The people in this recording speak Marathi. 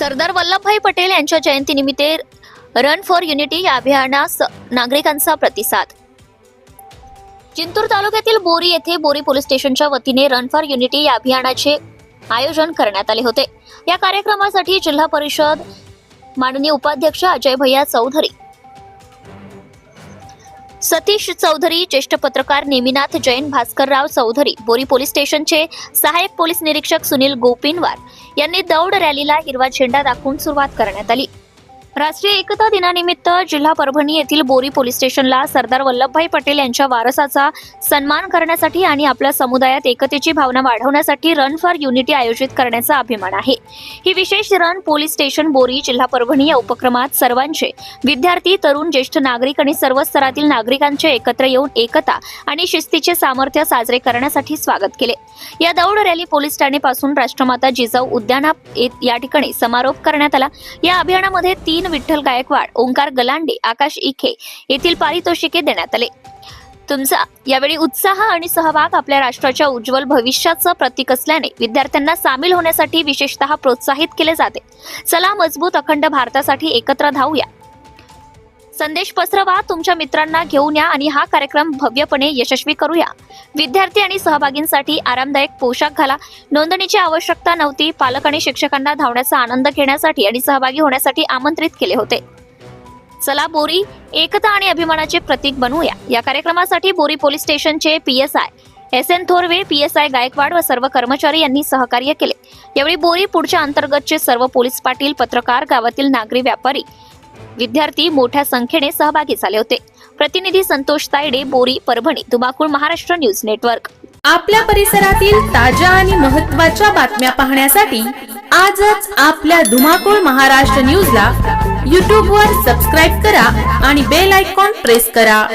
सरदार वल्लभभाई पटेल यांच्या जयंतीनिमित्त रन फॉर युनिटी या अभियानास नागरिकांचा प्रतिसाद. जिंतूर तालुक्यातील बोरी येथे बोरी पोलीस स्टेशनच्या वतीने रन फॉर युनिटी या अभियानाचे आयोजन करण्यात आले होते. या कार्यक्रमासाठी जिल्हा परिषद माननीय उपाध्यक्ष अजय भैया चौधरी सतीश चौधरी ज्येष्ठ पत्रकार नेमिनाथ जैन भास्करराव चौधरी बोरी पोलीस स्टेशनचे सहाय्यक पोलीस निरीक्षक सुनील गोपिनवार यांनी दौड रॅलीला हिरवा झेंडा दाखवून सुरुवात करण्यात आली. राष्ट्रीय एकता दिनानिमित्त जिल्हा परभणी येथील बोरी पोलीस स्टेशनला सरदार वल्लभभाई पटेल यांच्या वारसाचा सन्मान करण्यासाठी आणि आपल्या समुदायात एकतेची भावना वाढवण्यासाठी रन फॉर युनिटी आयोजित करण्याचा अभिमान आहे. ही विशेष रन पोलीस स्टेशन बोरी जिल्हा परभणी या उपक्रमात सर्वांचे विद्यार्थी तरुण ज्येष्ठ नागरिक आणि सर्व स्तरातील नागरिकांचे एकत्र येऊन एकता आणि शिस्तीचे सामर्थ्य साजरे करण्यासाठी स्वागत केले. या दौड रॅली पोलीस ठाणेपासून राष्ट्रमाता जिजाऊ उद्याना येत- या ठिकाणी समारोप करण्यात आला. या अभियानामध्ये तीन विठ्ठल गायकवाड ओंकार गलांडे आकाश इखे येथील पारितोषिके देण्यात आले. तुमचा यावेळी उत्साह आणि सहभाग आपल्या राष्ट्राच्या उज्ज्वल भविष्याचं प्रतीक असल्याने विद्यार्थ्यांना सामील होण्यासाठी विशेषतः प्रोत्साहित केले जाते. चला मजबूत अखंड भारतासाठी एकत्र धावूया. संदेश पसरवा तुमच्या मित्रांना घेऊन या आणि हा कार्यक्रम भव्यपणे यशस्वी करूया. विद्यार्थी आणि सहभागींसाठी आरामदायक पोशाख घाला. नोंदणीची आवश्यकता नव्हती. पालक आणि शिक्षकांना धावण्याचा आनंद घेण्यासाठी आणि सहभागी होण्यासाठी आमंत्रित केले होते. चला बोरी एकता आणि अभिमानाचे प्रतीक बनवूया. या कार्यक्रमासाठी बोरी पोलीस स्टेशनचे PSI S N Thorve I Gaikwad व सर्व कर्मचारी यांनी सहकार्य केले. यावेळी बोरी पुढच्या अंतर्गतचे सर्व पोलीस पाटील पत्रकार गावातील नागरी व्यापारी विद्यार्थी मोठ्या संख्येने सहभागी झाले होते. प्रतिनिधी संतोष तायडे बोरी परभणी तुबाकुळ महाराष्ट्र न्यूज नेटवर्क. आपल्या परिसरातील ताज्या आणि महत्त्वाच्या बातम्या पाहण्यासाठी आजच आपल्या धुमाकूळ महाराष्ट्र न्यूजला यूट्यूबवर सबस्क्राईब करा आणि बेल आयकॉन प्रेस करा.